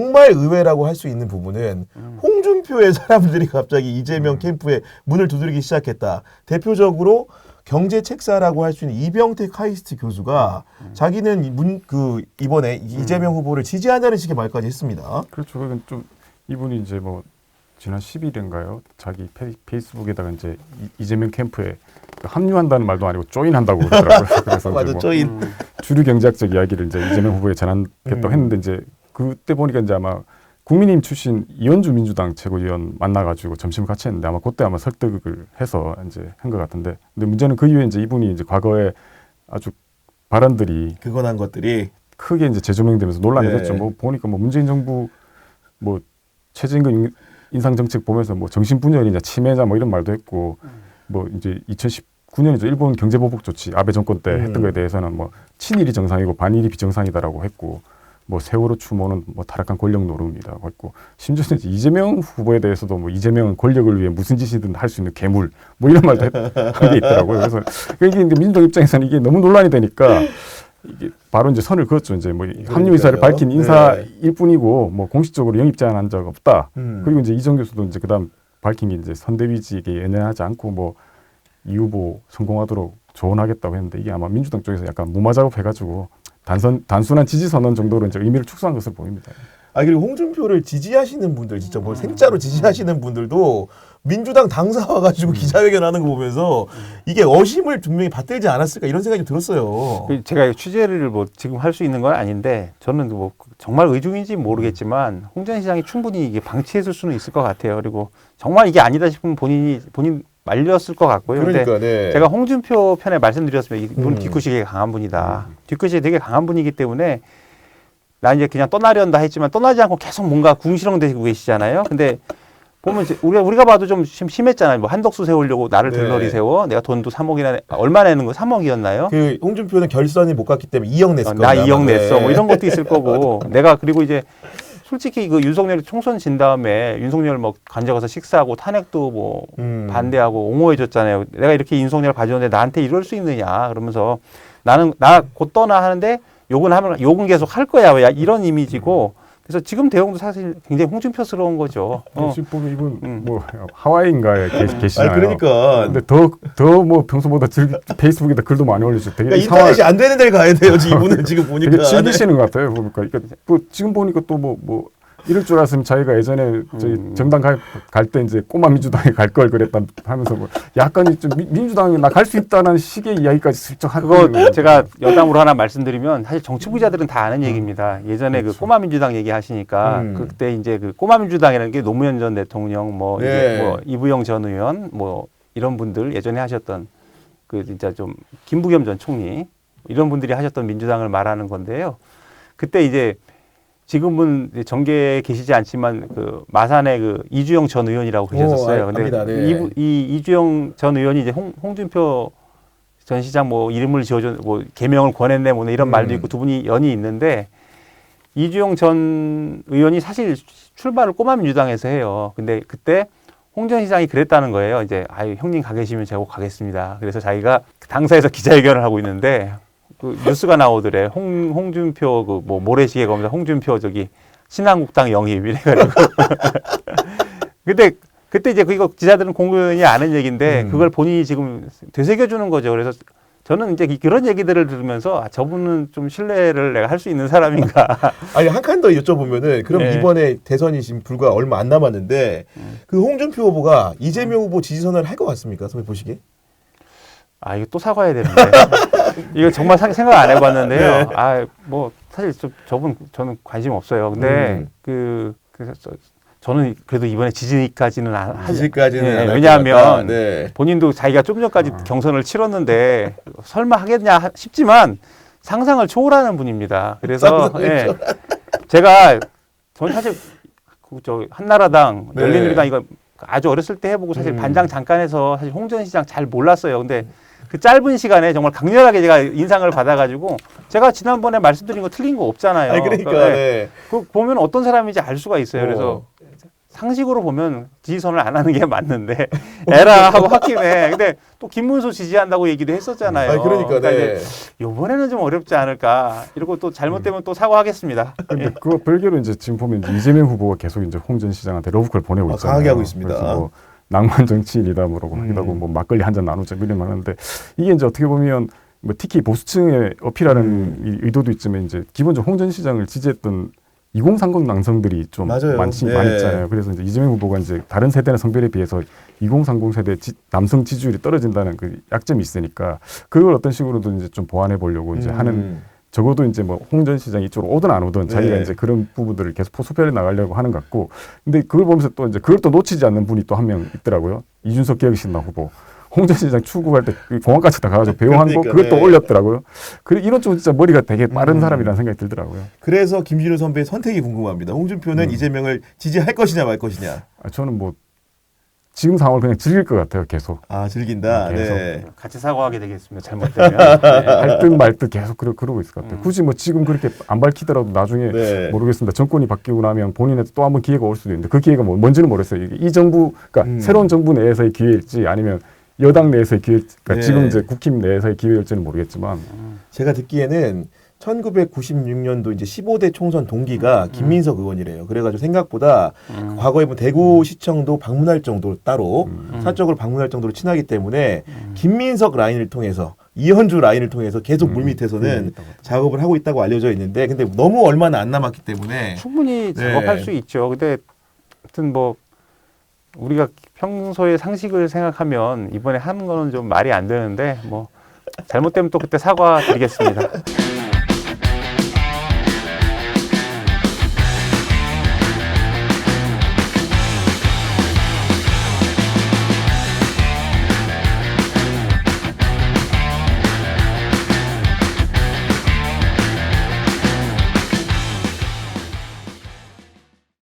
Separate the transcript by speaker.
Speaker 1: 정말 의외라고 할 수 있는 부분은 홍준표의 사람들이 갑자기 이재명 캠프에 문을 두드리기 시작했다. 대표적으로 경제 책사라고 할 수 있는 이병택 카이스트 교수가 자기는 문 그 이번에 이재명 후보를 지지한다는 식의 말까지 했습니다.
Speaker 2: 그렇죠. 그건 좀 이분이 이제 뭐 지난 10일인가요? 자기 페, 페이스북에다가 이제 이- 이재명 캠프에 그 합류한다는 말도 아니고 조인한다고 그러더라고요. 그래서
Speaker 1: 맞아,
Speaker 2: 뭐
Speaker 1: 쪼인.
Speaker 2: 주류 경제학적 이야기를 이제 이재명 후보에 전하겠다고
Speaker 1: 음.
Speaker 2: 했는데 이제 그때 보니까 이제 아마 국민의힘 출신 이현주 민주당 최고위원 만나가지고 점심을 같이 했는데 아마 그때 아마 설득을 해서 이제 한 것 같은데 근데 문제는 그 이후에 이제 이분이 이제 과거에 아주 발언들이
Speaker 1: 그건 한 것들이
Speaker 2: 크게 이제 재조명되면서 논란이
Speaker 1: 네.
Speaker 2: 됐죠. 뭐 보니까 뭐 문재인 정부 뭐 최저임금 인- 인상 정책 보면서 뭐 정신 분열이냐 치매자 뭐 이런 말도 했고 뭐 이제 2019년이죠 일본 경제 보복 조치 아베 정권 때
Speaker 1: 음.
Speaker 2: 했던 거에 대해서는 뭐 친일이 정상이고 반일이 비정상이다라고 했고 뭐 세월호 추모는 뭐 타락한 권력 노름이라고 했고 심지어 이제 이재명 후보에 대해서도 뭐 이재명은 권력을 위해 무슨 짓이든 할 수 있는 괴물 뭐 이런 말도 한 게 있더라고요. 그래서 이게 이제 민주당 입장에서는 이게 너무 논란이 되니까 이게 바로 이제 선을 그었죠. 이제 뭐 합류 의사를
Speaker 1: 그러니까요.
Speaker 2: 밝힌
Speaker 1: 네.
Speaker 2: 인사일 뿐이고 뭐 공식적으로 영입 제안한 적 없다.
Speaker 1: 음.
Speaker 2: 그리고 이제 이정 교수도 이제 그다음 밝힌 게 이제 선대위직에 연연하지 않고 뭐 이 후보 성공하도록 조언하겠다고 했는데 이게 아마 민주당 쪽에서 약간 무마 작업 해가지고 단선 단순한 지지 선언 정도로 이제 의미를 축소한 것으로 보입니다.
Speaker 1: 아 그리고 홍준표를 지지하시는 분들 진짜 뭐 생짜로 지지하시는 분들도 민주당 당사 와가지고 기자회견하는 거 보면서 이게 어심을 분명히 받들지 않았을까 이런 생각이 좀 들었어요.
Speaker 3: 그 제가 취재를 뭐 지금 할 수 있는 건 아닌데 저는 뭐 정말 의중인지 모르겠지만 홍 전 시장이 충분히 이게 방치했을 수는 있을 것 같아요. 그리고 정말 이게 아니다 싶으면 본인이 본인 말렸을 것 같고요.
Speaker 1: 그러니까 네.
Speaker 3: 제가 홍준표 편에 말씀드렸으면 이분
Speaker 1: 음.
Speaker 3: 되게 강한 분이다. 뒤끝이 되게 강한 분이기 때문에 나 이제 그냥 떠나려한다 했지만 떠나지 않고 계속 뭔가 궁시렁대고 계시잖아요. 근데 보면 우리가 우리가 봐도 좀 심- 심했잖아요. 뭐 한덕수 세우려고 나를
Speaker 1: 네.
Speaker 3: 들러리 세워. 내가 돈도 3억이나 내- 얼마 내는 거 3억이었나요?
Speaker 1: 그 홍준표는 결선이 못 갔기 때문에 2억 냈을
Speaker 3: 어,
Speaker 1: 거다.
Speaker 3: 나 2억
Speaker 1: 네.
Speaker 3: 냈어. 뭐 이런 것도 있을 거고. 내가 그리고 이제 솔직히 그 윤석열이 총선 진 다음에 윤석열 뭐 관저 가서 식사하고 탄핵도 뭐
Speaker 1: 음.
Speaker 3: 반대하고 옹호해 줬잖아요. 내가 이렇게 윤석열 가져오는데 나한테 이럴 수 있느냐. 그러면서 나는 나 곧 떠나 하는데 욕은 하면 욕은 계속 할 거야. 야, 이런 이미지고. 그래서 지금 대응도 사실 굉장히 홍준표스러운 거죠. 어.
Speaker 2: 지금 보면 이분
Speaker 3: 음.
Speaker 2: 뭐 하와이인가에 계,
Speaker 1: 아니
Speaker 2: 계시잖아요.
Speaker 1: 그러니까
Speaker 2: 근데 더 더 뭐 평소보다 즐, 페이스북에다 글도 많이 올리죠. 되게
Speaker 1: 그러니까
Speaker 2: 상황-
Speaker 1: 인터넷이 안 되는 데를 가야 돼요. 지금 이분은 지금 보니까.
Speaker 2: 되게 즐기시는 것 같아요. 보니까 그러니까 뭐 지금 보니까 또 뭐뭐 이럴 줄 알았으면 자기가 예전에 저희
Speaker 3: 음.
Speaker 2: 정당 갈 때 이제 꼬마 민주당에 갈 걸 그랬다 하면서 뭐 약간 좀 민- 민주당에 나 갈 수 있다는 식의 이야기까지 슬쩍 하고
Speaker 3: 그거 제가 여담으로 하나 말씀드리면 사실 정치 부자들은 다 아는 얘기입니다. 예전에 그 꼬마 민주당 얘기하시니까
Speaker 1: 음.
Speaker 3: 그때 이제 그 꼬마 민주당이라는 게 노무현 전 대통령 뭐,
Speaker 1: 네.
Speaker 3: 뭐 이부영 전 의원 뭐 이런 분들 예전에 하셨던 그 진짜 좀 김부겸 전 총리 이런 분들이 하셨던 민주당을 말하는 건데요. 그때 이제 지금은 정계에 계시지 않지만 그 마산의 그 이주영 전 의원이라고 계셨었어요.
Speaker 1: 오, 아, 압니다. 네.
Speaker 3: 이, 이 이주영 전 의원이 이제 홍, 홍준표 전 시장 뭐 이름을 지어줘 뭐 개명을 권했네 뭐 이런 말도
Speaker 1: 음.
Speaker 3: 있고 두 분이 연이 있는데 이주영 전 의원이 사실 출발을 꼬마 민주당에서 해요. 근데 그때 홍 전 시장이 그랬다는 거예요. 이제 아유 형님 가 계시면 제가 꼭 가겠습니다. 그래서 자기가 당사에서 기자회견을 하고 있는데 그 뉴스가 나오더래. 홍 홍준표 그 뭐 모래시계 검사 홍준표 저기 신한국당 영입 이래가지고 그때 그때 이제 그거 기자들은 공연이 아는 얘기인데
Speaker 1: 음.
Speaker 3: 그걸 본인이 지금 되새겨주는 거죠. 그래서 저는 이제 그런 얘기들을 들으면서 아, 저분은 좀 신뢰를 내가 할 수 있는 사람인가.
Speaker 1: 아니 한 칸 더 여쭤보면은 그럼
Speaker 3: 네.
Speaker 1: 이번에 대선이 지금 불과 얼마 안 남았는데 그 홍준표 후보가 이재명 후보 지지 선언을 할 것 같습니까? 선배 보시기에?
Speaker 3: 아 이거 또 사과해야 되는데 이거 정말 사- 생각 안 해봤는데요.
Speaker 1: 네.
Speaker 3: 아뭐 사실 저, 저분 저는 관심 없어요. 근데
Speaker 1: 음.
Speaker 3: 그 그래서 저, 저는 그래도 이번에 지지까지는 안 하지.
Speaker 1: 지지까지는
Speaker 3: 네, 왜냐하면.
Speaker 1: 네.
Speaker 3: 본인도 자기가 좀 전까지 경선을 치렀는데 설마 하겠냐 하- 싶지만 상상을 초월하는 분입니다. 그래서 예, 제가 저는 사실 그저 한나라당
Speaker 1: 네.
Speaker 3: 열린우리당 이거 아주 어렸을 때 해보고 사실
Speaker 1: 음.
Speaker 3: 반장 잠깐 해서 사실 홍전 시장 잘 몰랐어요. 근데 그 짧은 시간에 정말 강렬하게 제가 인상을 받아가지고 제가 지난번에 말씀드린 거 틀린 거 없잖아요.
Speaker 1: 아니 그러니까
Speaker 3: 네.
Speaker 1: 네.
Speaker 3: 그 보면 어떤 사람인지 알 수가 있어요. 그래서
Speaker 1: 어.
Speaker 3: 상식으로 보면 지지선을 안 하는 게 맞는데 에라 하고 확인해. 근데 또 김문수 지지한다고 얘기도 했었잖아요.
Speaker 1: 아니, 그러니까, 네.
Speaker 3: 이제 이번에는 좀 어렵지 않을까. 이러고 또 잘못되면 또 사과하겠습니다.
Speaker 2: 근데 그거 별개로 이제 지금 보면 이제 이재명 후보가 계속 이제 홍전 시장한테 러브콜 보내고
Speaker 1: 아,
Speaker 2: 있잖아요.
Speaker 1: 강하게 하고 있습니다.
Speaker 2: 그래서 뭐 낭만 정치인이다 뭐라고
Speaker 1: 음.
Speaker 2: 하기도 하고 뭐 막걸리 한 잔 나누자 뭐 이런 말 하는데 이게 이제 어떻게 보면 뭐 특히 보수층에 어필하는
Speaker 1: 음.
Speaker 2: 이 의도도 있지만 이제 기본적으로 홍 전 시장을 지지했던 2030 남성들이 좀
Speaker 1: 맞아요.
Speaker 2: 많지
Speaker 1: 네.
Speaker 2: 많이 있잖아요. 그래서 이제 이재명 후보가 이제 다른 세대나 성별에 비해서 2030 세대 지- 남성 지지율이 떨어진다는 그 약점이 있으니까 그걸 어떤 식으로든 이제 좀 보완해 보려고 이제
Speaker 1: 음.
Speaker 2: 하는 적어도 이제 뭐 홍전 시장 이쪽으로 오든 안 오든 자기가
Speaker 1: 네.
Speaker 2: 이제 그런 부분들을 계속 포섭해 나가려고 하는 것 같고 근데 그걸 보면서 또 이제 그걸 또 놓치지 않는 분이 또 한 명 있더라고요 이준석 기획신당 후보 홍전 시장 출국할 때 공항까지 다 가가지고 배웅한 거
Speaker 1: 그러니까,
Speaker 2: 그것도
Speaker 1: 네.
Speaker 2: 올렸더라고요 그래 이런 쪽은 진짜 머리가 되게 빠른
Speaker 1: 음.
Speaker 2: 사람이라는 생각이 들더라고요
Speaker 1: 그래서 김진우 선배의 선택이 궁금합니다. 홍준표는
Speaker 2: 음.
Speaker 1: 이재명을 지지할 것이냐 말 것이냐.
Speaker 2: 아, 저는 뭐 지금 상황을 그냥 즐길 것 같아요 계속
Speaker 1: 아 즐긴다.
Speaker 2: 계속.
Speaker 1: 네.
Speaker 3: 같이 사과하게 되겠습니다. 잘못되면. 네.
Speaker 2: 할듯 말듯 계속 그러, 그러고 있을 것 같아요
Speaker 3: 음.
Speaker 2: 굳이 뭐 지금 그렇게 안 밝히더라도 나중에
Speaker 1: 네.
Speaker 2: 모르겠습니다. 정권이 바뀌고 나면 본인한테 또 한 번 기회가 올 수도 있는데 그 기회가 뭐, 뭔지는 모르겠어요. 이게 이 정부, 그러니까
Speaker 1: 음.
Speaker 2: 새로운 정부 내에서의 기회일지 아니면 여당 내에서의 기회, 그러니까
Speaker 1: 네.
Speaker 2: 지금 이제 국힘 내에서의 기회일지는 모르겠지만
Speaker 1: 제가 듣기에는 1996년도 이제 15대 총선 동기가 김민석 의원이래요. 그래가지고 생각보다
Speaker 3: 음.
Speaker 1: 과거에 뭐 대구시청도 방문할 정도로 따로
Speaker 3: 음.
Speaker 1: 사적으로 방문할 정도로 친하기 때문에
Speaker 3: 음.
Speaker 1: 김민석 라인을 통해서 이현주 라인을 통해서 계속
Speaker 2: 음,
Speaker 1: 물밑에서는
Speaker 2: 음.
Speaker 1: 작업을 하고 있다고 알려져 있는데 근데 너무 얼마나 안 남았기 때문에
Speaker 3: 충분히
Speaker 1: 네.
Speaker 3: 작업할 수 있죠. 근데 하여튼 뭐 우리가 평소에 상식을 생각하면 이번에 하는 거는 좀 말이 안 되는데 뭐 잘못되면 또 그때 사과 드리겠습니다.